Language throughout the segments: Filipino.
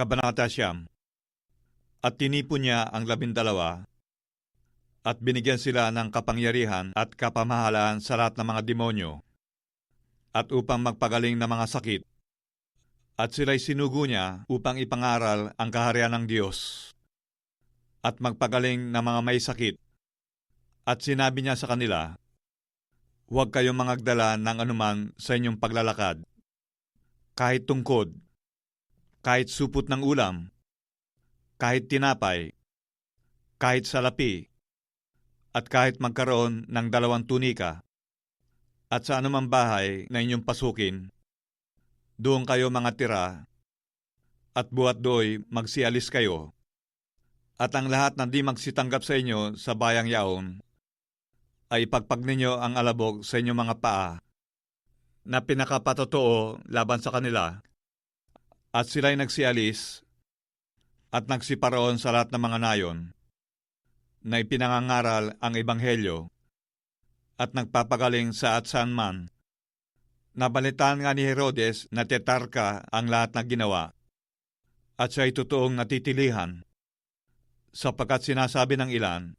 Kabanata Siyam. At tinipon niya ang labindalawa at binigyan sila ng kapangyarihan at kapamahalaan sa lahat ng mga demonyo at upang magpagaling ng mga sakit. At sila'y sinugo niya upang ipangaral ang kaharian ng Diyos at magpagaling ng mga may sakit. At sinabi niya sa kanila, Huwag kayong mangagdala ng anuman sa inyong paglalakad, kahit tungkod, kahit supot ng ulam, kahit tinapay, kahit salapi, at kahit magkaroon ng dalawang tunika, at sa anumang bahay na inyong pasukin, doon kayo mga tira, at buhat do'y magsialis kayo, at ang lahat na di magsitanggap sa inyo sa bayang yaon, ay ipagpag ninyo ang alabog sa inyong mga paa, na pinakapatotoo laban sa kanila, at sila'y nagsialis, at nagsiparoon sa lahat ng mga nayon, na ipinangangaral ang Ebanghelyo, at nagpapagaling sa at saan man. Nabalitaan nga ni Herodes na tetarka ang lahat na ginawa, at siya'y totoong natitilihan, sapagkat sinasabi ng ilan,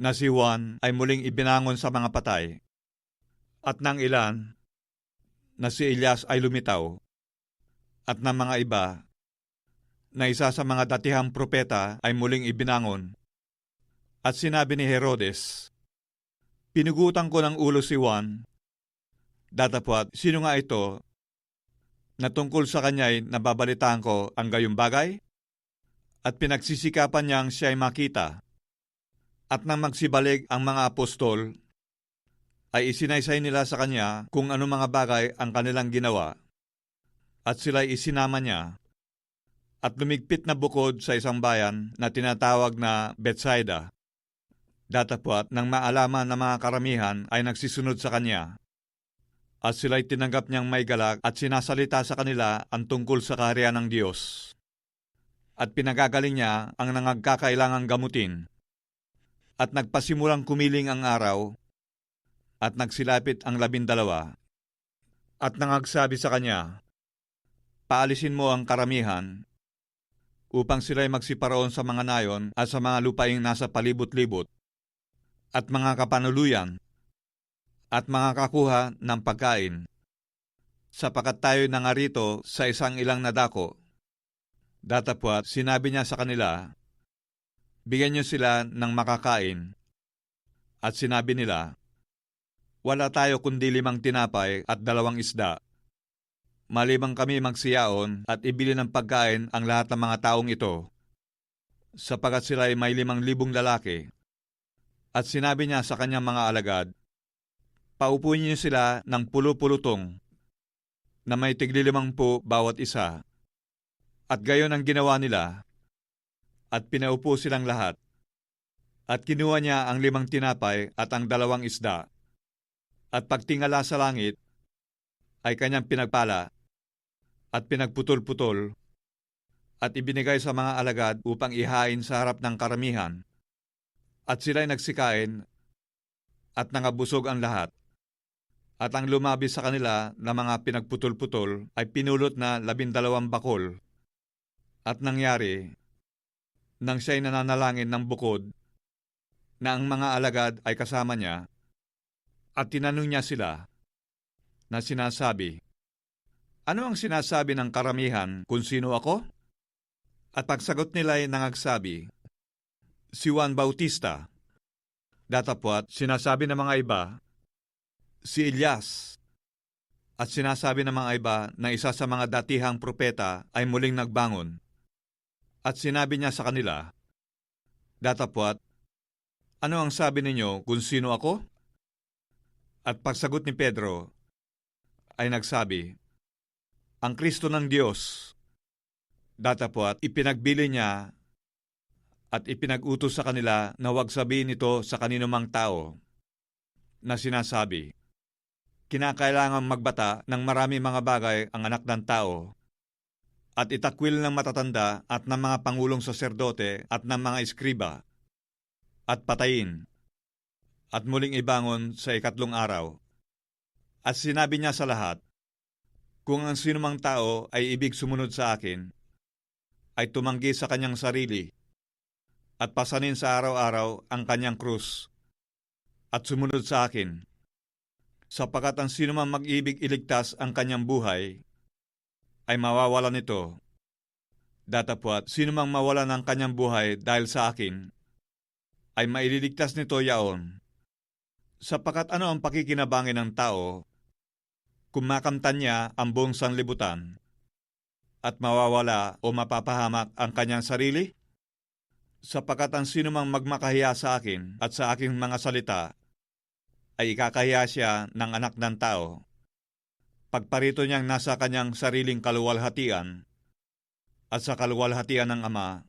na si Juan ay muling ibinangon sa mga patay, at ng ilan, na si Elias ay lumitaw, at ng mga iba, na isa sa mga datihang propeta ay muling ibinangon. At sinabi ni Herodes, Pinugutan ko ng ulo si Juan, datapwat sino nga ito na tungkol sa kanya'y nababalitaan ko ang gayong bagay? At pinagsisikapan niyang siya'y makita. At nang magsibalig ang mga apostol, ay isinaysay nila sa kanya kung ano mga bagay ang kanilang ginawa. At sila'y isinama niya at lumigpit na bukod sa isang bayan na tinatawag na Bethsaida. Datapwat nang maalaman ng mga karamihan ay nagsisunod sa kanya. At sila'y tinanggap niyang may galak at sinasalita sa kanila ang tungkol sa kaharian ng Diyos. At pinagagaling niya ang nangagkakailangang gamutin. At nagpasimulang kumiling ang araw, at nagsilapit ang labindalawa, at nangagsabi sa kanya, Paalisin mo ang karamihan, upang sila'y magsiparoon sa mga nayon at sa mga lupaing nasa palibot-libot, at mga kapanuluyan, at mga kakuha ng pagkain, sapagat tayo nangarito sa isang ilang nadako. Datapwat, sinabi niya sa kanila, Bigyan niyo sila ng makakain. At sinabi nila, Wala tayo kundi limang tinapay at dalawang isda. Malimang kami magsiyaon at ibili ng pagkain ang lahat ng mga taong ito, sapagat sila ay may limang libong lalaki. At sinabi niya sa kanyang mga alagad, Paupuin niyo sila ng pulo-pulutong, na may tiglilimang po bawat isa. At gayon ang ginawa nila, at pinaupo silang lahat. At kinuha niya ang limang tinapay at ang dalawang isda. At pagtingala sa langit, ay kanyang pinagpala at pinagputol-putol at ibinigay sa mga alagad upang ihain sa harap ng karamihan. At sila'y nagsikain at nangabusog ang lahat. At ang lumabi sa kanila na mga pinagputol-putol ay pinulot na labindalawang bakol. At nangyari, nang siya'y nananalangin ng bukod, na ang mga alagad ay kasama niya, at tinanong niya sila, na sinasabi, Ano ang sinasabi ng karamihan kung sino ako? At pagsagot nila ay nangagsabi, Si Juan Bautista. Datapwat, sinasabi ng mga iba, Si Elias. At sinasabi ng mga iba na isa sa mga datihang propeta ay muling nagbangon. At sinabi niya sa kanila, Datapwat, ano ang sabi ninyo kung sino ako? At pagsagot ni Pedro, ay nagsabi, Ang Kristo ng Diyos. Datapwat, ipinagbili niya at ipinag-utos sa kanila na huwag sabihin ito sa kanino mang tao na sinasabi, Kinakailangan magbata ng marami mga bagay ang anak ng tao at itakwil ng matatanda at ng mga pangulong saserdote at ng mga eskriba at patayin at muling ibangon sa ikatlong araw. At sinabi niya sa lahat, Kung ang sinumang tao ay ibig sumunod sa akin, ay tumanggi sa kanyang sarili at pasanin sa araw-araw ang kanyang krus at sumunod sa akin. Sapagat ang sino man mag-ibig iligtas ang kanyang buhay ay mawawala nito. Datapwat, sino mang mawala ng kanyang buhay dahil sa akin, ay maililigtas nito yaon. Sapagat ano ang pakikinabangin ng tao kung makamtan niya ang buong sanlibutan at mawawala o mapapahamak ang kanyang sarili? Sapagat ang sino mang magmakahiya sa akin at sa aking mga salita ay ikakahiya siya ng anak ng tao. Pagparito niyang nasa kanyang sariling kaluwalhatian at sa kaluwalhatian ng Ama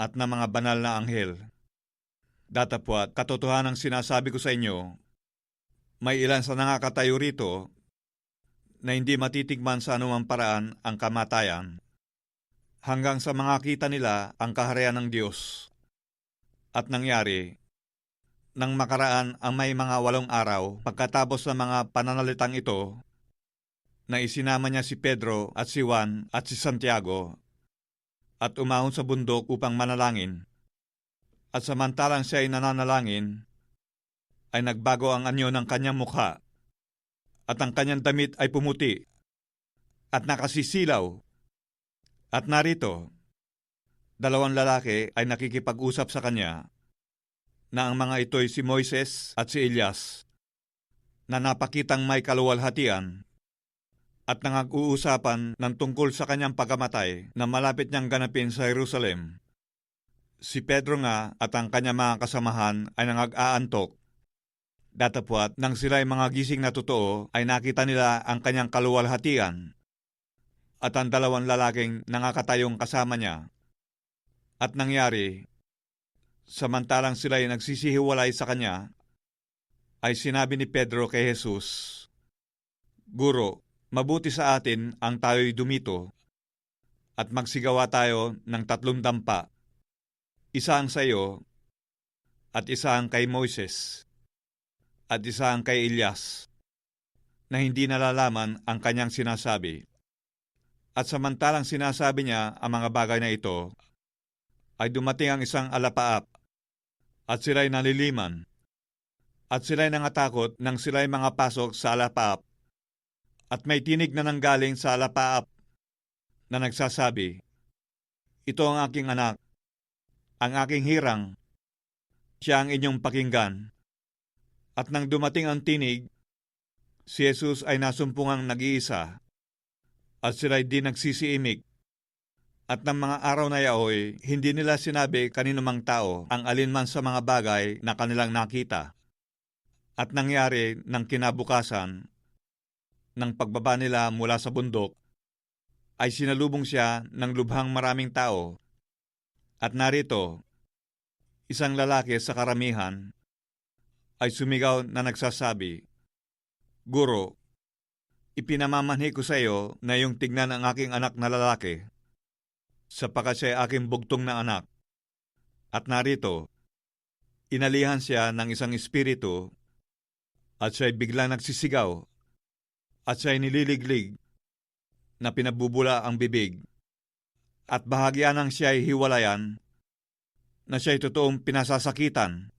at ng mga banal na anghel. Datapwat, katotohanan sinasabi ko sa inyo, may ilan sa nakakatayo rito na hindi matitigman sa anumang paraan ang kamatayan hanggang sa mga kita nila ang kaharian ng Diyos. At nangyari, nang makaraan ang may mga walong araw pagkatapos ng mga pananalitang ito, na isinama niya si Pedro at si Juan at si Santiago at umahon sa bundok upang manalangin. At samantalang siya ay nananalangin, ay nagbago ang anyo ng kanyang mukha at ang kanyang damit ay pumuti at nakasisilaw. At narito, dalawang lalaki ay nakikipag-usap sa kanya na ang mga ito'y si Moises at si Elias na napakitang may kaluwalhatian at nangag-uusapan ng tungkol sa kanyang pagkamatay na malapit niyang ganapin sa Jerusalem. Si Pedro nga at ang kanyang mga kasamahan ay nangag-aantok. Datapwat nang sila ay mga gising na totoo ay nakita nila ang kanyang kaluwalhatian at ang dalawang lalaking nangakatayong kasama niya. At nangyari, samantalang sila ay nagsisihiwalay sa kanya, ay sinabi ni Pedro kay Jesus, Guro, mabuti sa atin ang tayo'y dumito at magsigawa tayo ng tatlong dampa isa ang sa iyo, at isa ang kay Moises, at isa kay Elias, na hindi nalalaman ang kanyang sinasabi. At samantalang sinasabi niya ang mga bagay na ito, ay dumating ang isang alapaap, at sila'y naliliman, at sila'y nangatakot nang sila'y mga pasok sa alapaap, at may tinig na nanggaling sa alapaap na nagsasabi, Ito ang aking anak, ang aking hirang, siya ang inyong pakinggan. At nang dumating ang tinig, si Jesus ay nasumpungang nag-iisa, at sila'y di nagsisiimik. At ng mga araw na yaoy, hindi nila sinabi kanino tao ang alinman sa mga bagay na kanilang nakita. At nangyari ng kinabukasan, ng pagbaba nila mula sa bundok, ay sinalubong siya ng lubhang maraming tao at narito, isang lalaki sa karamihan ay sumigaw na nagsasabi, Guro, ipinamamanhi ko sa iyo na yung tignan ang aking anak na lalaki, sapagat siya aking bugtong na anak. At narito, inalihan siya ng isang espiritu at siya'y biglang nagsisigaw at siya'y nililiglig na pinabubula ang bibig at bahagya ng siya'y hiwalayan, na siya'y totoong pinasasakitan,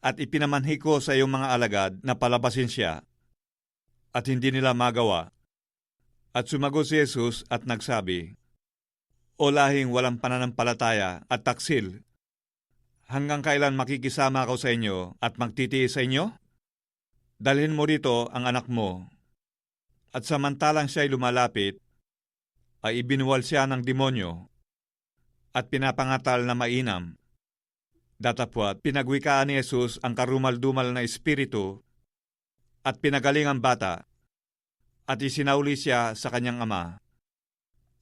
at ipinamanhi ko sa iyong mga alagad na palabasin siya, at hindi nila magawa. At sumagot si Jesus at nagsabi, O lahing walang pananampalataya at taksil, hanggang kailan makikisama ako sa inyo at magtitiis sa inyo? Dalhin mo rito ang anak mo. At samantalang siya'y lumalapit, ay ibinuwal siya ng demonyo at pinapangatal na mainam. Datapwat, pinagwikaan ni Jesus ang karumal-dumal na espiritu at pinagaling ang bata at isinauli siya sa kanyang ama.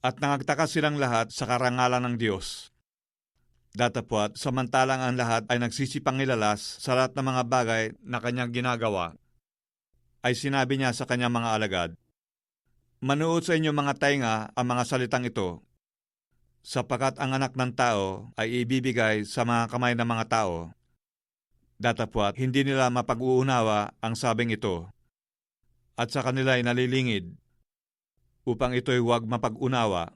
At nangagtaka silang lahat sa karangalan ng Diyos. Datapwat, samantalang ang lahat ay nagsisipangilalas sa lahat ng mga bagay na kanyang ginagawa, ay sinabi niya sa kanyang mga alagad, Manuot sa inyo mga tainga ang mga salitang ito, sapagat ang anak ng tao ay ibibigay sa mga kamay ng mga tao. Datapwat hindi nila mapag-uunawa ang sabing ito, at sa kanila ay nalilingid, upang ito'y huwag mapag-unawa,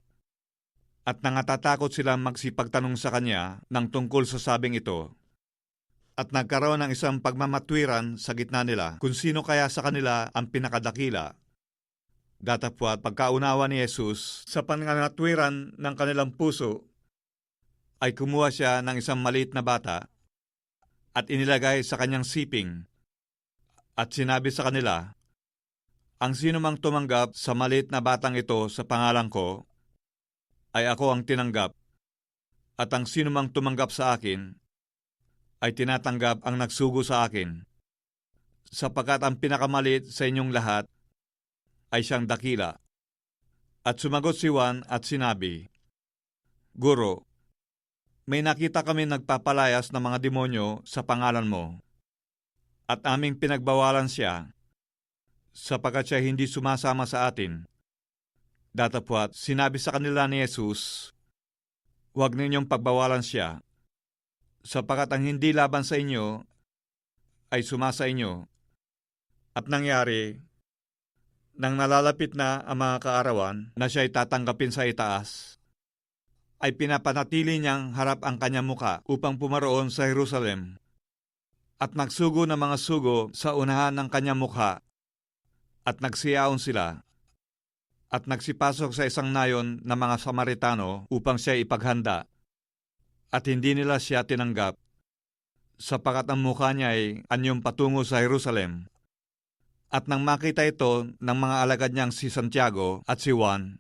At nangatatakot silang magsipagtanong sa kanya ng tungkol sa sabing ito. At nagkaroon ng isang pagmamatwiran sa gitna nila kung sino kaya sa kanila ang pinakadakila. Datapwat pagkaunawa ni Jesus sa pangangatwiran ng kanilang puso, ay kumuha siya ng isang maliit na bata at inilagay sa kanyang siping. At sinabi sa kanila, Ang sino mang tumanggap sa maliit na batang ito sa pangalan ko, ay ako ang tinanggap, at ang sino mang tumanggap sa akin, ay tinatanggap ang nagsugo sa akin, sapagkat ang pinakamalit sa inyong lahat ay siyang dakila. At sumagot si Juan at sinabi, Guro, may nakita kami nagpapalayas ng mga demonyo sa pangalan mo, at aming pinagbawalan siya, sapagkat siya hindi sumasama sa atin. Datapwat, sinabi sa kanila ni Jesus, Huwag ninyong pagbawalan siya, sapagkat ang hindi laban sa inyo ay sumasa inyo. At nangyari, nang nalalapit na ang mga kaarawan na siya ay tatanggapin sa itaas, ay pinapanatili niyang harap ang kanyang muka upang pumaroon sa Jerusalem. At nagsugo ng mga sugo sa unahan ng kanyang mukha at nagsiyaon sila at nagsipasok sa isang nayon ng mga Samaritano upang siya ipaghanda. At hindi nila siya tinanggap, sapagat ang mukha niya ay anyong patungo sa Jerusalem. At nang makita ito ng mga alagad niyang si Santiago at si Juan,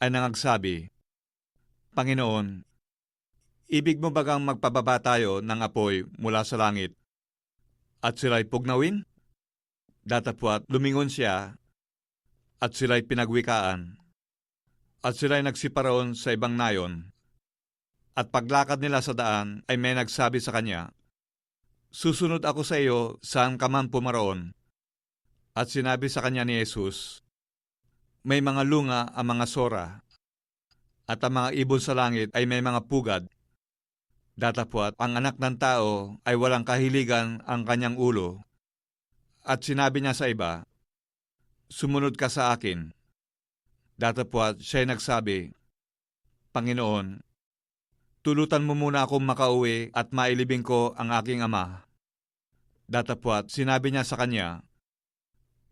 ay nangagsabi, Panginoon, ibig mo bagang magpababa tayo ng apoy mula sa langit? At sila'y pugnawin? Datapwat lumingon siya at sila'y pinagwikaan. At sila'y nagsiparoon sa ibang nayon. At paglakad nila sa daan ay may nagsabi sa kanya, Susunod ako sa iyo saan ka man pumaroon. At sinabi sa kanya ni Jesus, May mga lunga ang mga sora, at ang mga ibon sa langit ay may mga pugad. Datapwat, ang anak ng tao ay walang kahiligan ang kanyang ulo. At sinabi niya sa iba, Sumunod ka sa akin. Datapwat siya'y nagsabi, Panginoon, tulutan mo muna akong makauwi at mailibing ko ang aking ama. Datapwat sinabi niya sa kanya,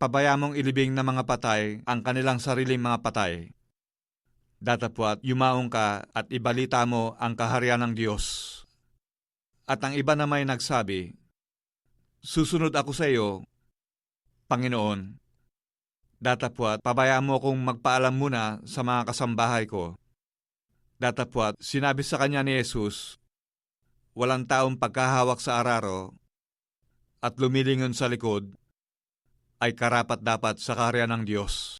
Pabaya mong ilibing ng mga patay ang kanilang sariling mga patay. Datapwat yumaong ka at ibalita mo ang kaharian ng Diyos. At ang iba na may nagsabi, Susunod ako sa iyo, Panginoon, Datapwat, pabayaan mo akong magpaalam muna sa mga kasambahay ko. Datapwat, sinabi sa kanya ni Jesus, walang taong pagkahawak sa araro at lumilingon sa likod ay karapat dapat sa karya ng Diyos.